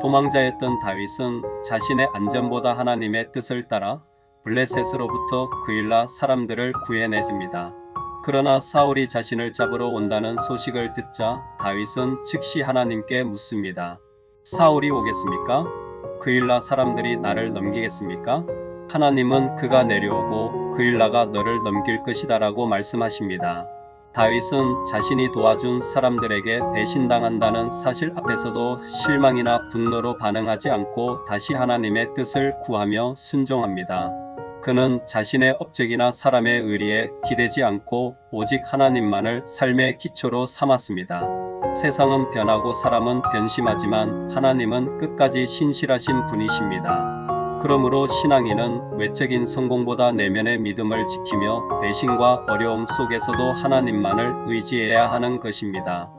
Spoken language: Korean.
도망자였던 다윗은 자신의 안전보다 하나님의 뜻을 따라 블레셋으로부터 그일라 사람들을 구해냈습니다. 그러나 사울이 자신을 잡으러 온다는 소식을 듣자 다윗은 즉시 하나님께 묻습니다. 사울이 오겠습니까? 그일라 사람들이 나를 넘기겠습니까? 하나님은 그가 내려오고 그일라가 너를 넘길 것이다 라고 말씀하십니다. 다윗은 자신이 도와준 사람들에게 배신당한다는 사실 앞에서도 실망이나 분노로 반응하지 않고 다시 하나님의 뜻을 구하며 순종합니다. 그는 자신의 업적이나 사람의 의리에 기대지 않고 오직 하나님만을 삶의 기초로 삼았습니다. 세상은 변하고 사람은 변심하지만 하나님은 끝까지 신실하신 분이십니다. 그러므로 신앙인은 외적인 성공보다 내면의 믿음을 지키며 배신과 어려움 속에서도 하나님만을 의지해야 하는 것입니다.